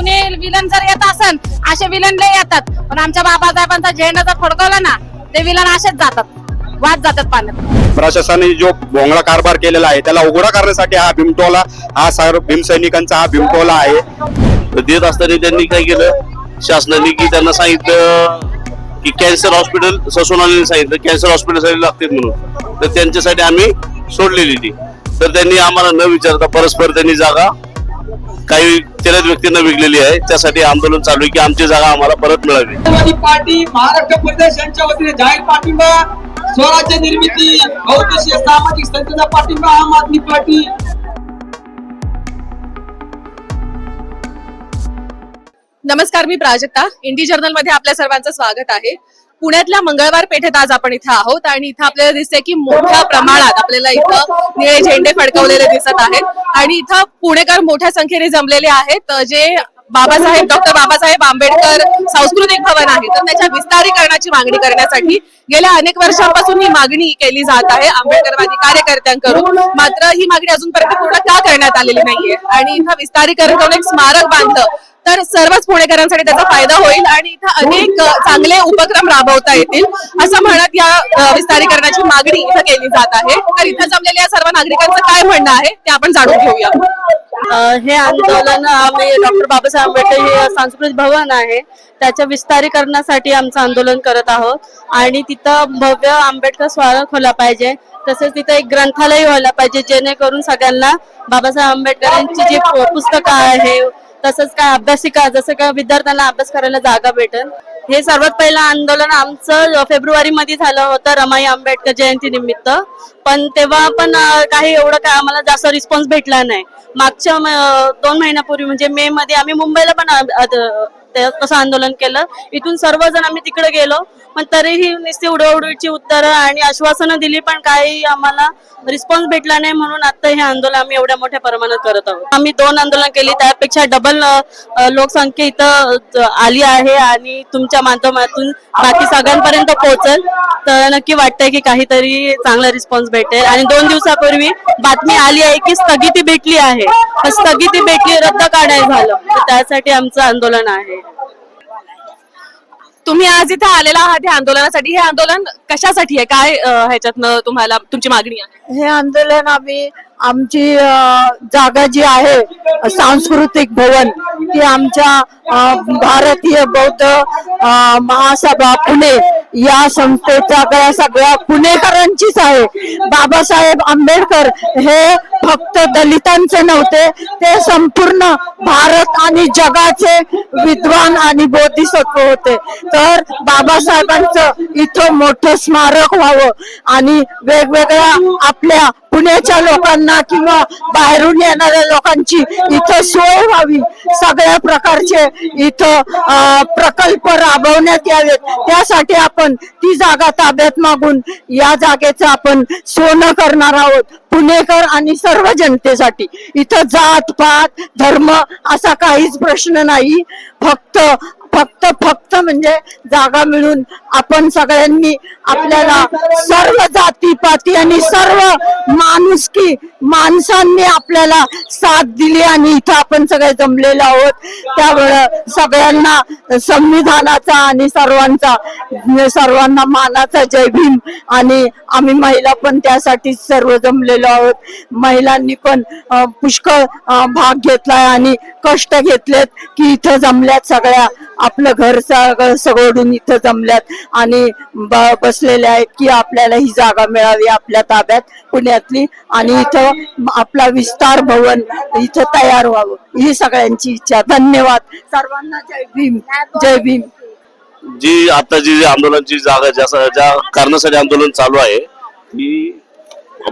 कुणी विलन जर येत असन असे विलन लय येतात. पण आमच्या बाबासाहेबांचा झेंडा जर फडकवला ना ते विलन असेच जातात. वाद जातात पाण्यात. प्रशासनाने जो भोंगळा कारभार केलेला आहे त्याला उघडा करण्यासाठी हा भीमटोला हा सर्व भीमसैनिकांचा हा भीमटोला आहे. तर देत असताना त्यांनी काय केलं? शासनाने की त्यांना सांगितलं की कॅन्सर हॉस्पिटल ससोनाने सांगितलं कॅन्सर हॉस्पिटलसाठी लागते म्हणून. तर त्यांच्यासाठी आम्ही सोडलेली ती. तर त्यांनी आम्हाला न विचारता परस्पर त्यांनी जागा काही तेराच व्यक्तींना विकलेली आहे. त्यासाठी आंदोलन चालू आहे की आमची जागा आम्हाला परत मिळावी. राष्ट्रवादी पार्टी महाराष्ट्र प्रदेश यांच्या वतीने जाहीर पाठिंबा स्वराज्य निर्मिती बहुद्देशीय सामाजिक संस्थेचा पाठिंबा आम आदमी पार्टी. नमस्कार मी प्राजक्ता. इंडी जर्नलमध्ये आपल्या सर्वांचं स्वागत आहे. पुण्यातल्या मंगळवार पेठेत आज आपण इथं आहोत आणि इथं आपल्याला दिसते की मोठ्या प्रमाणात आपल्याला इथं निळे झेंडे फडकवलेले दिसत आहेत. आणि इथं पुणेकर मोठ्या संख्येने जमलेले आहेत जे बाबासाहेब डॉक्टर बाबासाहेब आंबेडकर सांस्कृतिक भवन आहे. तर त्याच्या विस्तारीकरणाची मागणी करण्यासाठी गेल्या अनेक वर्षांपासून ही मागणी केली जात आहे आंबेडकरवादी कार्यकर्त्यांकडून. मात्र ही मागणी अजूनपर्यंत पूर्ण का करण्यात आलेली नाहीये? आणि इथं विस्तारीकरण करून एक स्मारक बांधलं. तर सर्वच पुणेकरांसाठी त्याचा फायदा होईल आणि इथं अनेक चांगले उपक्रम राबवता येतील. असं म्हणत या विस्तारीकरणाची मागणी इथं केली जात आहे. तर इथं जमलेल्या सर्व नागरिकांचं काय म्हणणं आहे ते आपण जाणून घेऊया. हे आंदोलन आम्ही डॉक्टर बाबासाहेब आंबेडकर हे सांस्कृतिक भवन आहे. त्याच्या विस्तारीकरणासाठी आमचं आंदोलन करत आहोत. आणि तिथं भव्य आंबेडकर स्मारक व्हायला पाहिजे. तसेच तिथं एक ग्रंथालय व्हायला पाहिजे जेणेकरून सगळ्यांना बाबासाहेब आंबेडकरांची जी पुस्तकं आहे तसंच काय अभ्यासिका जसं काय विद्यार्थ्यांना अभ्यास करायला जागा भेटेल हे सर्वात पहिलं आंदोलन आमचं फेब्रुवारी मध्ये झालं होतं रमाई आंबेडकर जयंती निमित्त. पण तेव्हा पण काही एवढं काय आम्हाला जास्त रिस्पॉन्स भेटला नाही. मागच्या दोन महिन्यापूर्वी म्हणजे मे मध्ये आम्ही मुंबईला पण तसं आंदोलन केलं. इथून सर्वजण आम्ही तिकडे गेलो. पण तरीही नुसती उडवडीची उत्तरं आणि आश्वासनं दिली पण काही आम्हाला रिस्पॉन्स भेटला नाही म्हणून आता हे आंदोलन आम्ही एवढ्या मोठ्या प्रमाणात करत आहोत. आम्ही दोन आंदोलन केली. त्यापेक्षा डबल लोकसंख्या इथं आली आहे आणि तुमच्या माध्यमातून बाकी सगळ्यांपर्यंत पोहोचल. तर नक्की वाटतंय की काहीतरी चांगला रिस्पॉन्स भेटेल. आणि दोन दिवसापूर्वी बातमी आली आहे की स्थगिती भेटली आहे. स्थगिती भेटली रद्द का नाही झालं. तर त्यासाठी आमचं आंदोलन आहे. तुम्ही आज इथे आलेला आहात या आंदोलनासाठी. हे आंदोलन कशासाठी आहे? काय ह्याच्यातनं तुम्हाला तुमची मागणी आहे? हे आंदोलन आम्ही आमची जागा जी आहे सांस्कृतिक भवन ती आमच्या भारतीय बौद्ध महासभा पुणे या संस्थेचा सगळ्या सगळ्या पुणेकरांचीच आहे. बाबासाहेब आंबेडकर हे फक्त दलितांचे नव्हते ते संपूर्ण भारत आणि जगाचे विद्वान आणि बोधिसत्व होते. तर बाबासाहेबांचं इथं मोठं स्मारक व्हावं आणि वेगवेगळ्या आपल्या पुण्याच्या लोकांना किंवा बाहेरून येणाऱ्या लोकांची इथं सोय व्हावी. सगळ्या प्रकारचे इथं प्रकल्प राबवण्यात यावेत. त्यासाठी आपण ती जागा ताब्यात मागून या जागेचं आपण सोनं करणार आहोत. पुणेकर आणि सर्व जनतेसाठी. इथं जात पात धर्म असा काहीच प्रश्न नाही. फक्त फक्त फक्त म्हणजे जागा मिळून आपण सगळ्यांनी आपल्याला सर्व जाती पाती आणि सर्व माणुसकी माणसांनी आपल्याला साथ दिली आणि इथं आपण सगळे जमलेलो आहोत. त्यामुळं सगळ्यांना संविधानाचा आणि सर्वांचा सर्वांना मानाचा जय भीम. आणि आम्ही महिला पण त्यासाठी सर्व जमलेलो आहोत. महिलांनी पण पुष्कळ भाग घेतलाय आणि कष्ट घेतलेत की इथं जमल्यात सगळ्या. आपलं घर सगळं सगळून इथं जमल्यात आणि ब- बसलेल्या आहेत की आपल्याला ही जागा मिळावी आपल्या ताब्यात पुण्यातली आणि इथं आपला विस्तार भवन इथं तयार व्हावं. ही सगळ्यांची इच्छा. धन्यवाद. सर्वांना जय भीम. जय भीम. जी आता जी आंदोलनची जागा ज्या ज्या कारणासाठी आंदोलन चालू आहे ती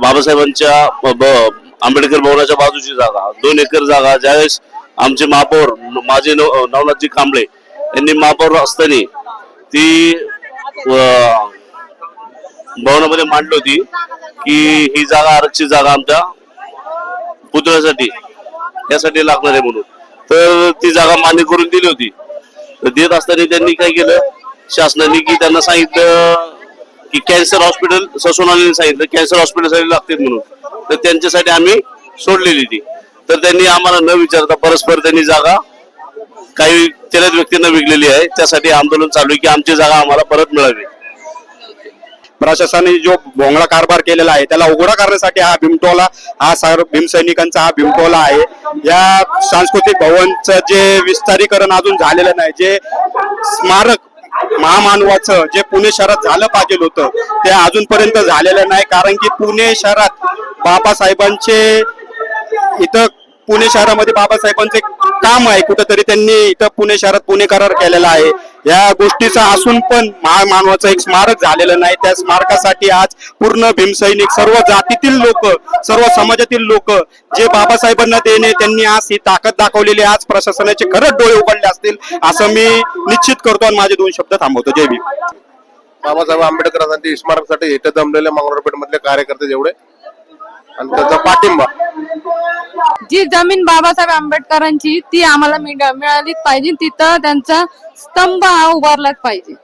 बाबासाहेबांच्या ब- आंबेडकर भवनाच्या बाजूची जागा दोन एकर जागा. ज्यावेळेस आमचे महापौर माझे नव- नवनाथजी कांबळे यांनी महापौर असताना ती अं, भवनामध्ये मांडली होती की ही जागा आरक्षित जागा आमच्या पुतळ्यासाठी यासाठी लागणार आहे म्हणून. तर ती जागा मान्य करून दिली होती. तर देत असताना त्यांनी काय केलं? शासनाने की त्यांना सांगितलं की कॅन्सर हॉस्पिटल ससोनाने सांगितलं कॅन्सर हॉस्पिटलसाठी लागते म्हणून. तर त्यांच्यासाठी आम्ही सोडलेली ती. तर त्यांनी आम्हाला न विचारता परस्पर त्यांनी जागा काही तेलत व्यक्तींना विकलेली आहे. त्यासाठी आंदोलन चालू आहे की आमची जागा आम्हाला परत मिळावी. प्रशासनाने जो भोंगळा कारभार केलेला आहे त्याला उघडा करण्यासाठी हा भीमटोला हा सर्व भीमसैनिकांचा हा भीमटोला आहे. या सांस्कृतिक भवनचं जे विस्तारीकरण अजून झालेलं नाही जे स्मारक महामानवाचं जे पुणे शहरात झालं पाहिजे होतं ते अजूनपर्यंत झालेलं नाही. कारण की पुणे शहरात बाबासाहेबांचे इथं पुणे शहरामध्ये बाबासाहेबांचे काम आहे. कुठंतरी त्यांनी इथं पुणे शहरात पुणे करार केलेला आहे. या गोष्टीचा असून पण महामानवाचं एक स्मारक झालेलं नाही. त्या स्मारकासाठी आज पूर्ण भीमसैनिक सर्व जातीतील लोक सर्व समाजातील लोक जे बाबासाहेबांना देणे त्यांनी आज ही ताकद दाखवलेली आज प्रशासनाचे खरंच डोळे उघडले असतील असं मी निश्चित करतो आणि माझे दोन शब्द थांबवतो. जय भीम. बाबासाहेब आंबेडकरांसाठी स्मारकासाठी इथं जमलेले मंगळवारपेठ मधले कार्यकर्ते जेवढे आणि त्याचा पाठिंबा. जी जमीन बाबासाहेब आंबेडकरांची ती आम्हाला मिळ- मिळालीच पाहिजे. तिथं त्यांचा स्तंभ हा उभारलाच पाहिजे.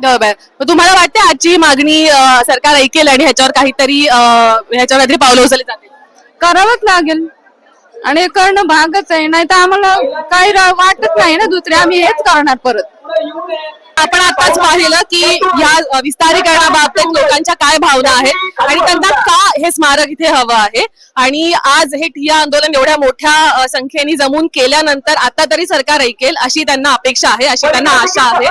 बरोबर मग तुम्हाला वाटते आजची मागणी अं, सरकार ऐकेल आणि ह्याच्यावर काहीतरी अं, ह्याच्यावर काहीतरी पावलं उचलली जातील? करावंच लागेल. आणि हे करणं भागच आहे. नाही तर आम्हाला काही रा- वाटत नाही ना दुसरे. आम्ही हेच करणार परत. आपण आताच पाहिलं की या विस्तारीकरणाबाबत लोकांच्या काय भावना आहेत आणि त्यांना का हे स्मारक इथे हवं आहे? आणि आज हे ठिया आंदोलन एवढ्या मोठ्या संख्येने जमून केल्यानंतर आता तरी सरकार ऐकेल अशी त्यांना अपेक्षा आहे अशी त्यांना आशा आहे.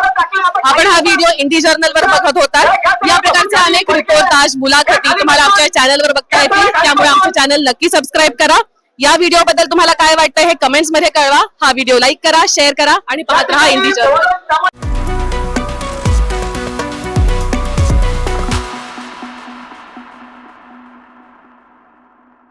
आपण हा व्हिडिओ इंडी जर्नल वर बघत होता या प्रकारचे अनेक रिपोर्टाज मुलाखती तुम्हाला आमच्या चॅनलवर बघता येतील. त्यामुळे आमचं चॅनल नक्की सबस्क्राईब करा. या व्हिडिओ बद्दल तुम्हाला काय वाटतं हे कमेंट्समध्ये कळवा. हा व्हिडिओ लाईक करा शेअर करा आणि पाहत राहा इंडिजन